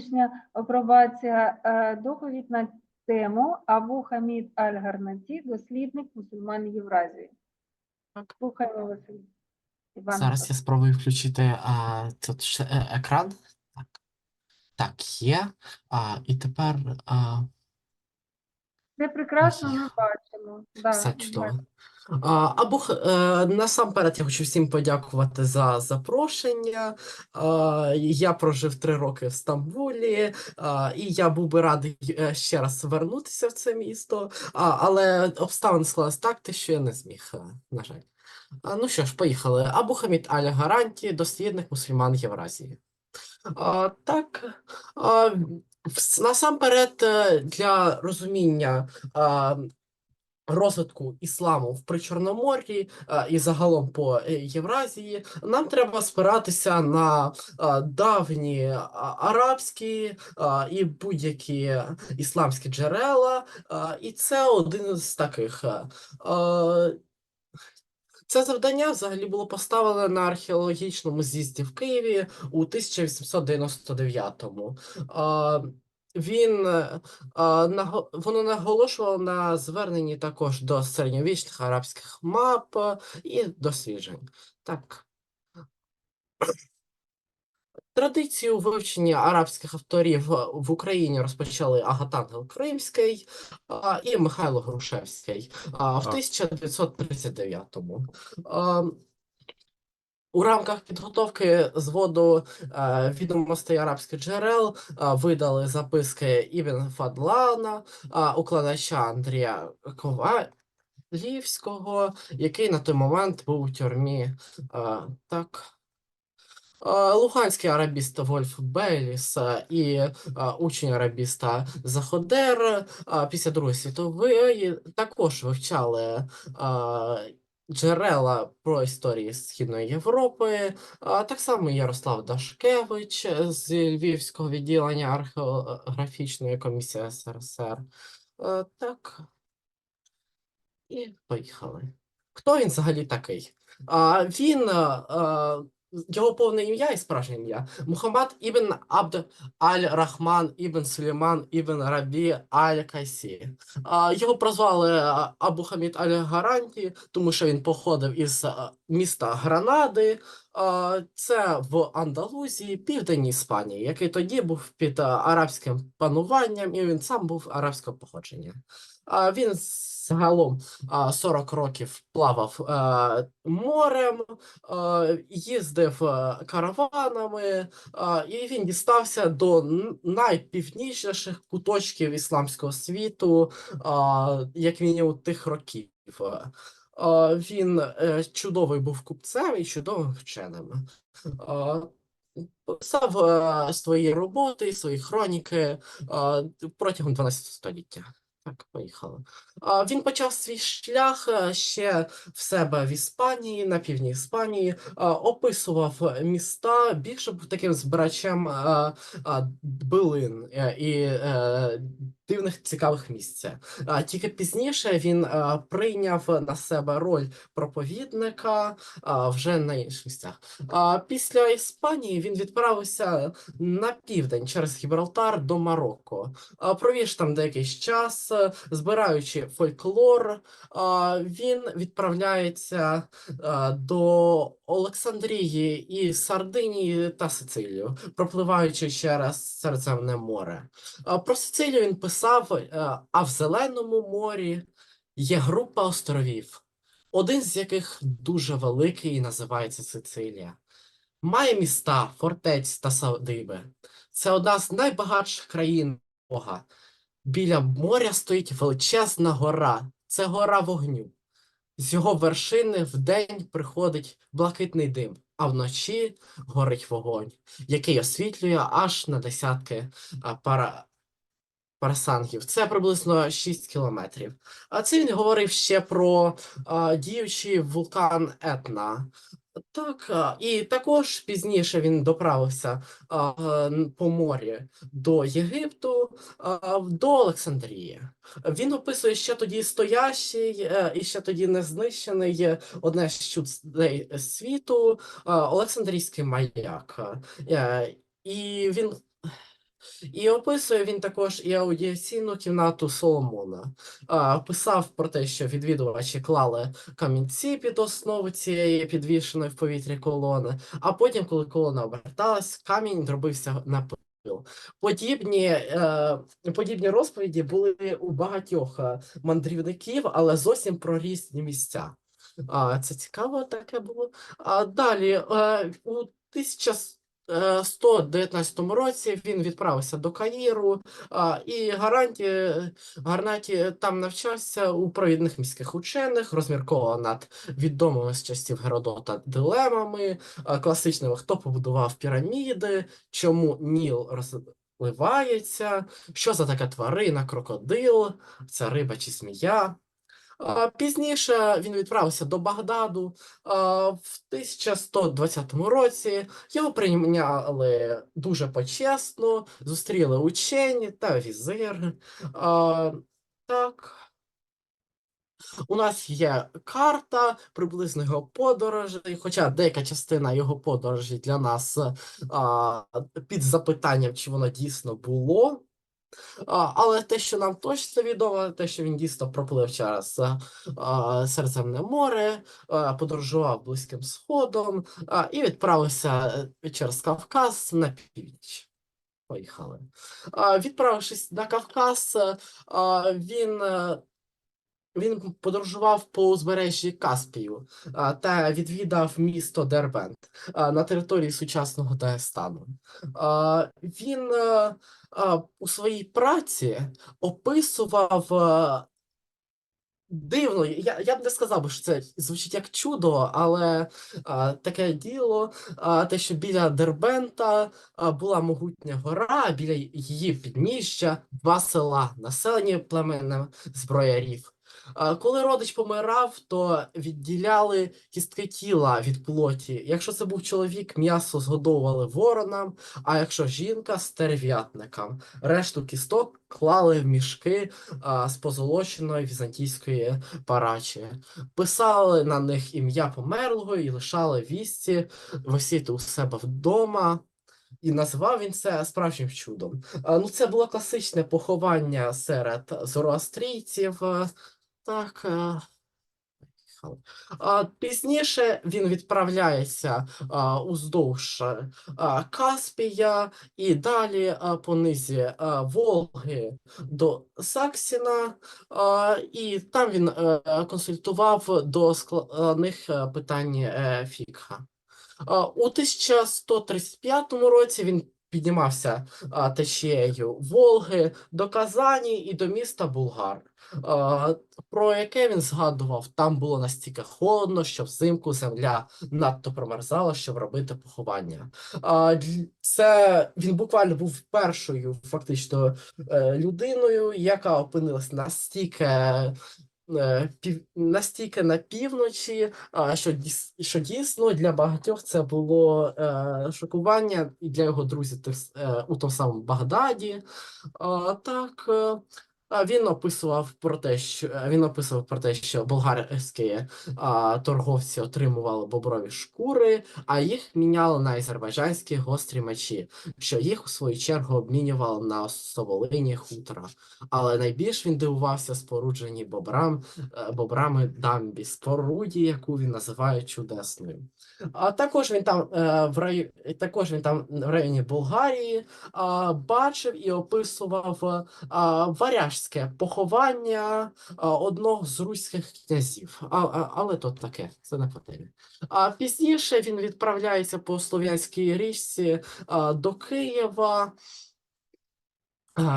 зовнішня апробація, е, доповідь на тему Абу Хамід Аль-Гарнаті, дослідник мусульман Євразії. Так. Слухаємо Василь. Іван. Зараз я спробую включити а, тут ще, е, екран. Так. Так, є. А, і тепер а, Це прекрасно, ми бачимо. Да, все чудово. бачимо. А, або е, насамперед я хочу всім подякувати за запрошення. А, я прожив три роки в Стамбулі, а, і я був би радий е, ще раз вернутися в це місто. А, але обставини склалися так, те, що я не зміг, е, на жаль. А, ну що ж, поїхали. Абу Хамід Аль Гаранті, дослідник мусульман Євразії. А, так, а, насамперед, е, для розуміння а, розвитку ісламу в Причорномор'ї а, і загалом по е, Євразії, нам треба спиратися на давні арабські і будь-які ісламські джерела, і це один з таких. Це завдання взагалі було поставлене на археологічному з'їзді в Києві у 1899-му. А, Він воно наголошувало на зверненні також до середньовічних арабських мап і досліджень. Так. Традицію вивчення арабських авторів е, в Україні розпочали Агатангел Кримський а, і Михайло Грушевський а, в 1939-му. У рамках підготовки зводу е, відомостей арабських джерел е, видали записки Ібн Фадлана, е, укладача Андрія Ковалівського, який на той момент був у тюрмі. Е, так. Луганський арабіст Вольф Беліс і учень арабіста Заходер після Другої світової також вивчали джерела про історії Східної Європи. Так само Ярослав Дашкевич з Львівського відділення археографічної комісії СРСР. Так. І поїхали. Хто він взагалі такий? А, він, е, його повне ім'я і справжнє ім'я Мухаммад ібн Абд Аль-Рахман ібн Сулейман ібн Рабі Аль-Кайсі. Його прозвали Абу Хамід Аль-Гаранті, тому що він походив із міста Гранади. Це в Андалузії, південній Іспанії, який тоді був під арабським пануванням, і він сам був арабського походження. Він загалом а, 40 років плавав е, морем, е, їздив е, караванами, і він дістався до найпівнічніших куточків ісламського світу, як мінімум тих років. Він чудовий був купцем і чудовим вченим. Писав свої роботи, свої хроніки протягом 12 століття. Так, поїхала. А, Він почав свій шлях е, ще в себе в Іспанії, на півдні Іспанії, описував міста, більше був таким збирачем а, а, билин е, і е, дивних цікавих місць. А, Тільки пізніше він а, прийняв на себе роль проповідника а, вже на інших місцях. А після Іспанії він відправився на південь через Гібралтар до Марокко. А, Провів там деякий час, збираючи фольклор. А, Він відправляється а, до Олександрії і Сардинії та Сицилію, пропливаючи через Середземне море. Про Сицилію він писав, е, а в Зеленому морі є група островів, один з яких дуже великий і називається Сицилія. Має міста, фортець та садиби. Це одна з найбагатших країн Бога. Біля моря стоїть величезна гора. Це гора вогню. З його вершини вдень приходить блакитний дим, а вночі горить вогонь, який освітлює аж на десятки пара, парасангів. Це приблизно 6 кілометрів. А це він говорив ще про а, діючий вулкан Етна. Так, і також пізніше він доправився по морі до Єгипту, до Олександрії. Він описує ще тоді стоящий е, і ще тоді не знищений е, одне з чудей світу Олександрійський маяк. Е, І він І описує він також і аудіаційну кімнату Соломона. А, Писав про те, що відвідувачі клали камінці під основу цієї підвішеної в повітрі колони, а потім, коли колона оберталась, камінь робився на. Подібні, е, подібні розповіді були у багатьох е, мандрівників, але зовсім про різні місця. А, це цікаво таке було. А далі, е, у 1119 році він відправився до Каїру, і Гаранті, Гарнаті там навчався у провідних міських учених, розмірковував над відомими з часів Геродота дилемами, класичними, хто побудував піраміди, чому Ніл розливається, що за така тварина, крокодил, це риба чи змія. Пізніше він відправився до Багдаду. В 1120 році його прийняли дуже почесно, зустріли учені та візир. Так. У нас є карта приблизно його подорожей, хоча деяка частина його подорожей для нас а, під запитанням, чи воно дійсно було. Але те, що нам точно відомо, те, що він дійсно проплив через а, а, Середземне море, подорожував Близьким Сходом і відправився е, через Кавказ на північ. Поїхали. Відправившись на Кавказ, е, він. Він подорожував по узбережжі Каспію та відвідав місто Дербент на території сучасного Дагестану. Він у своїй праці описував дивно. Я, я б не сказав, що це звучить як чудо, але таке діло, те, що біля Дербента була могутня гора, біля її підніжжя два села, населені племенем зброярів. А, Коли родич помирав, то відділяли кістки тіла від плоті. Якщо це був чоловік, м'ясо згодовували воронам, а якщо жінка стерв'ятникам. Решту кісток клали в мішки а, з позолоченої візантійської парачі. Писали на них ім'я померлого і лишали вісті висіти у себе вдома. І називав він це справжнім чудом. Ну, це було класичне поховання серед зороастрійців. Так. е, пізніше він відправляється уздовж е, Каспія і далі по низі Волги до Саксіна, і там він е, консультував до складних питань Фікха. У 1135 році він піднімався течією Волги до Казані і до міста Булгар, про яке він згадував, там було настільки холодно, що взимку земля надто промерзала, щоб робити поховання. А, Це він буквально був першою фактично е, людиною, яка опинилась настільки. Е, настільки на півночі, що, що дійсно для багатьох це було е, шокування і для його друзів е, у тому самому Багдаді. Так, він описував про те, що е, він описував про те, що болгарські а, торговці отримували боброві шкури, а їх міняли на азербайджанські гострі мечі, що їх у свою чергу обмінювали на соволині хутора. Але найбільш він дивувався спорудженій бобрам е, бобрами дамбі, споруді, яку він називає чудесною. А також він там е, в рай... також він там в районі Болгарії а, бачив і описував е, а, варяжське поховання одного з руських князів. Але то таке, це не по темі. А пізніше він відправляється по Слов'янській річці а, до Києва.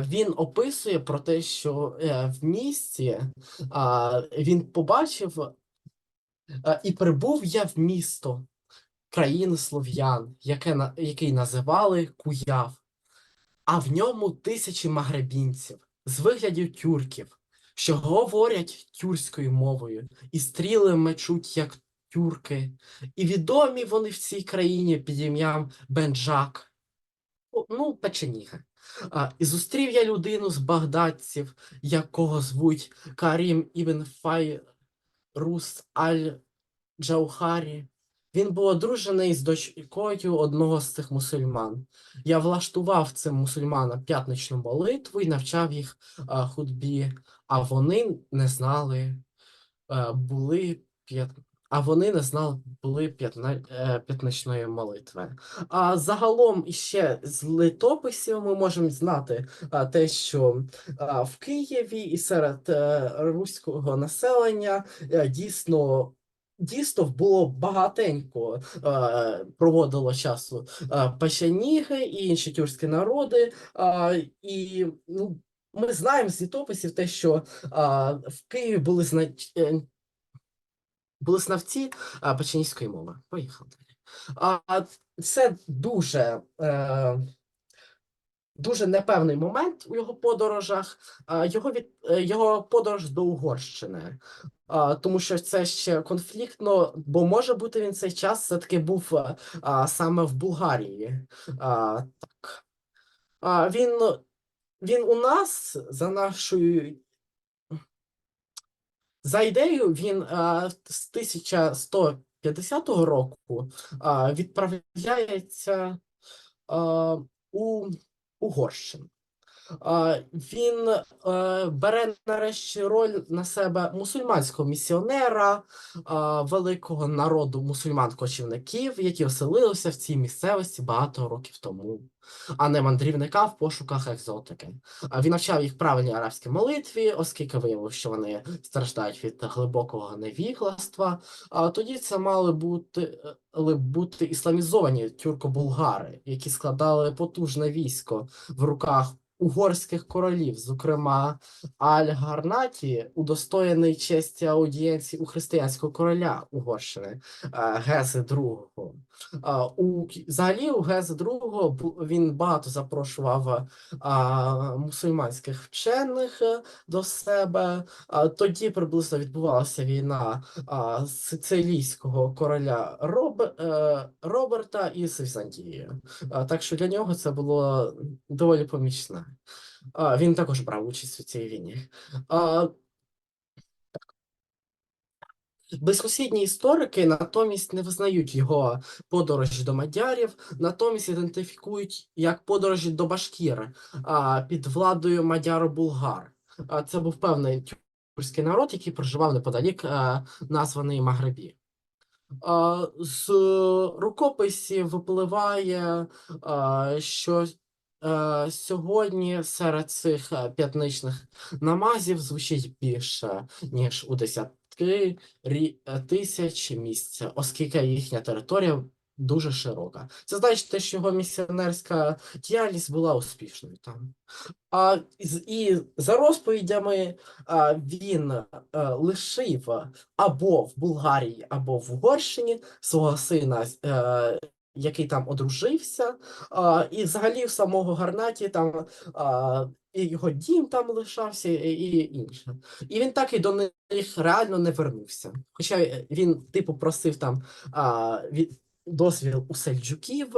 Він описує про те, що е, в місті він побачив і прибув я в місто країни слов'ян, яке, який називали Куяв, а в ньому тисячі магребінців з виглядів тюрків, що говорять тюркською мовою, і стріли мечуть, як тюрки, і відомі вони в цій країні під ім'ям Бенджак, ну, печеніги. А, і зустрів я людину з багдадців, якого звуть Карім Ібн Файрус Аль Джаухарі. Він був одружений з дочкою одного з цих мусульман. Я влаштував цим мусульманам п'ятничну молитву і навчав їх а, худбі, а вони не знали, е, були п'ят... а вони не знали, були е, п'ятничної молитви. А загалом іще з літописів ми можемо знати а, те, що а, в Києві і серед е, руського населення е, дійсно. Дійсно було багатенько е, проводило часу е, печеніги і інші тюркські народи. Е, і ну, ми знаємо з літописів те, що е, в Києві були знач... е, були знавці е, печенізької мови. Поїхали далі. А, це дуже, е, дуже непевний момент у його подорожах. Його, від, е, його подорож до Угорщини. Тому що це ще конфліктно, бо може бути він цей час все-таки був а, а, саме в Болгарії. А, так. Він, він у нас за нашою. За ідеєю, він а, з 1150 року а, відправляється а, у Угорщину. Він е, бере нарешті роль на себе мусульманського місіонера, великого народу мусульман-кочівників, які оселилися в цій місцевості багато років тому, а не мандрівника в пошуках екзотики. Він навчав їх правильній арабській молитві, оскільки виявив, що вони страждають від глибокого невігластва. А тоді це мали бути, мали бути ісламізовані тюрко-булгари, які складали потужне військо в руках угорських королів, зокрема Аль-Гарнаті, удостоєний честі аудієнції у християнського короля Угорщини е, Гези II. У, взагалі, у Гези II він багато запрошував мусульманських вчених е, до себе. Тоді приблизно відбувалася війна сицилійського короля Роб, е, Роберта із Візантією. Так що для нього це було доволі помічне. Він також брав участь у цій війні. Безсусідні історики натомість не визнають його подорожі до мадярів, натомість ідентифікують як подорожі до Башкір а, під владою мадяро-булгар. А, Це був певний тюркський народ, який проживав неподалік а, названий Магребі. А, З рукописів випливає, а, що е, сьогодні серед цих е, п'ятничних намазів звучить більше, ніж у десятки е, тисяч місць, оскільки їхня територія дуже широка. Це значить, те, що його місіонерська діяльність була успішною там. А, і за розповідями він е, лишив або в Болгарії, або в Угорщині свого сина, е, який там одружився, а, і взагалі в самого Гарнаті там а, і його дім там лишався, і, і інше. І він так і до них реально не вернувся. Хоча він, типу, просив там а, від, дозвіл у сельджуків,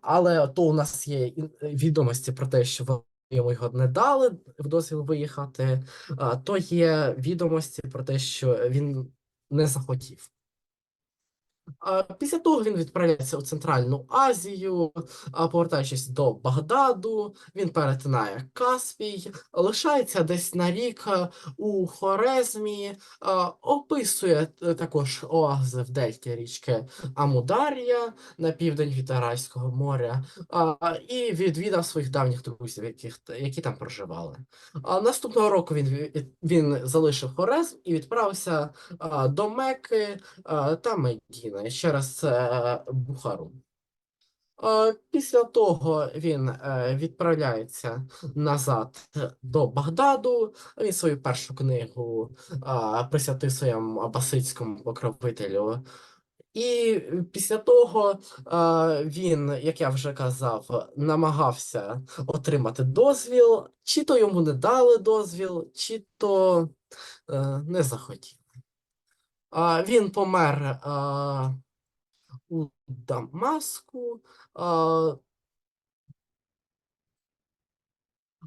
але то у нас є відомості про те, що вони йому його не дали в дозвіл виїхати, то є відомості про те, що він не захотів. Після того він відправляється у Центральну Азію, повертаючись до Багдаду, він перетинає Каспій, лишається десь на рік е, у Хорезмі, описує е, також оази в дельті річки Амудар'я на південь від Аральського моря, і відвідав своїх давніх друзів, яких, які там проживали. Наступного року він, він залишив Хорезм і відправився до Мекки та Медіни через е, Бухару. Після того він е, відправляється назад до Багдаду. Він свою першу книгу присвятив своєму абасидському покровителю. І після того він, як я вже казав, намагався отримати дозвіл, чи то йому не дали дозвіл, чи то е, не захотів. Він помер у Дамаску.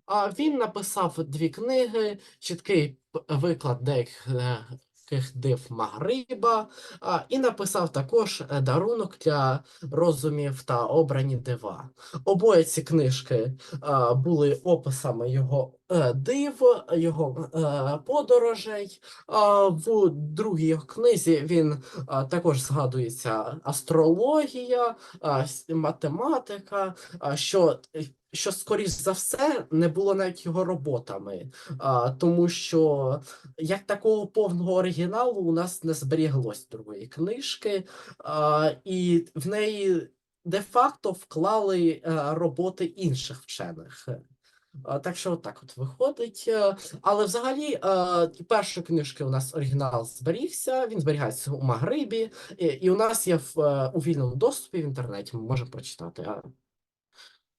А, він написав дві книги, чіткий виклад деяких див Магриба і написав також е, дарунок для розумів та обрані дива. Обоє ці книжки були описами його див, його е, подорожей. А, в другій книзі він також згадується астрологія, математика, що, що, скоріш за все, не було навіть його роботами, а, тому що як такого повного оригіналу у нас не зберіглось другої книжки, а, і в неї де-факто вклали е, роботи інших вчених. А, Так що так от виходить. Е, Але взагалі перші першої книжки у нас оригінал зберігся, він зберігається у Магрибі, і, у нас є в, е, у вільному доступі в інтернеті, ми можемо прочитати.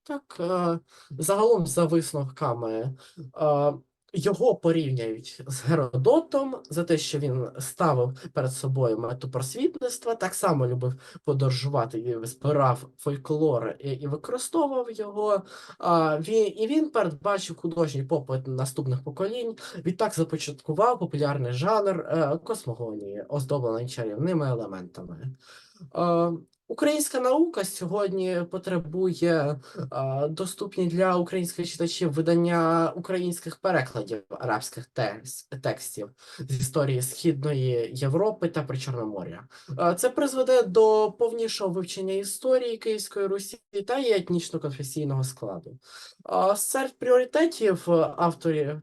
Так, е, загалом за висновками е, його порівнюють з Геродотом за те, що він ставив перед собою мету просвітництва, так само любив подорожувати збирав фольклор і, і використовував його. А, він, і він передбачив художній попит наступних поколінь. Відтак започаткував популярний жанр е, космогонії, оздоблений чарівними елементами. Е, Українська наука сьогодні потребує е, доступні для українських читачів видання українських перекладів арабських текст, текстів з історії Східної Європи та Причорномор'я. Це призведе до повнішого вивчення історії Київської Русі та її етнічно-конфесійного складу. А Серед пріоритетів авторів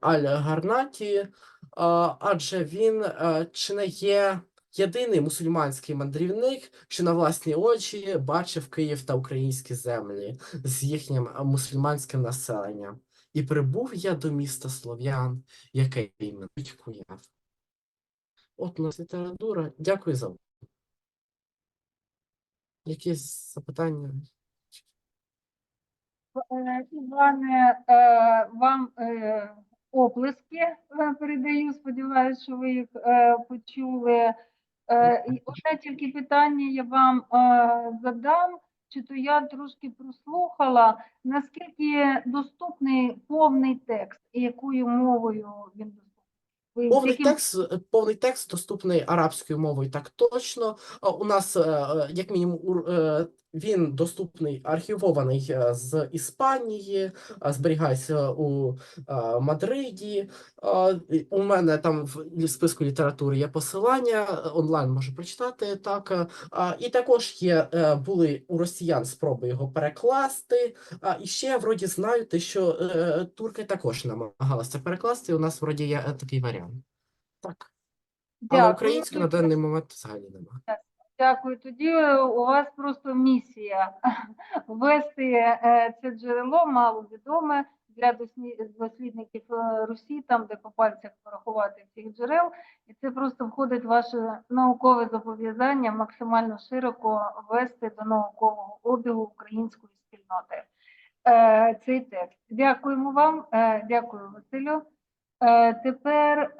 Аль-Гарнаті, а, адже він е, чи не є єдиний мусульманський мандрівник, що на власні очі бачив Київ та українські землі з їхнім е, мусульманським населенням. І прибув я до міста Слов'ян, яке іменують Куяв. От у нас література. Дякую за увагу. Якісь запитання? Е, Іване, е, вам оплески передаю. Сподіваюся, що ви їх почули. Е, і Одне тільки питання я вам е, задам, чи то я трошки прослухала, наскільки доступний повний текст і якою мовою він доступний? Повний яким- текст, е, повний текст доступний арабською мовою, так точно. У нас, е, е, як мінімум, е, він доступний архівований е, з Іспанії, зберігається у е, Мадриді. У мене там в списку літератури є посилання, е, онлайн можу прочитати. Так, е, і також є е, були у росіян спроби його перекласти. І ще я вроді знаю, те, що е, турки також намагалися перекласти. У нас вроді є е, такий варіант. Так. А на Дякую. українську на даний момент взагалі немає. Дякую. Тоді е, у вас просто місія ввести е, це джерело маловідоме для дослідників е, Русі, там де по пальцях порахувати цих джерел, і це просто входить в ваше наукове зобов'язання максимально широко ввести до наукового обігу української спільноти. Цей текст. Дякуємо вам, дякую, Василю. Тепер.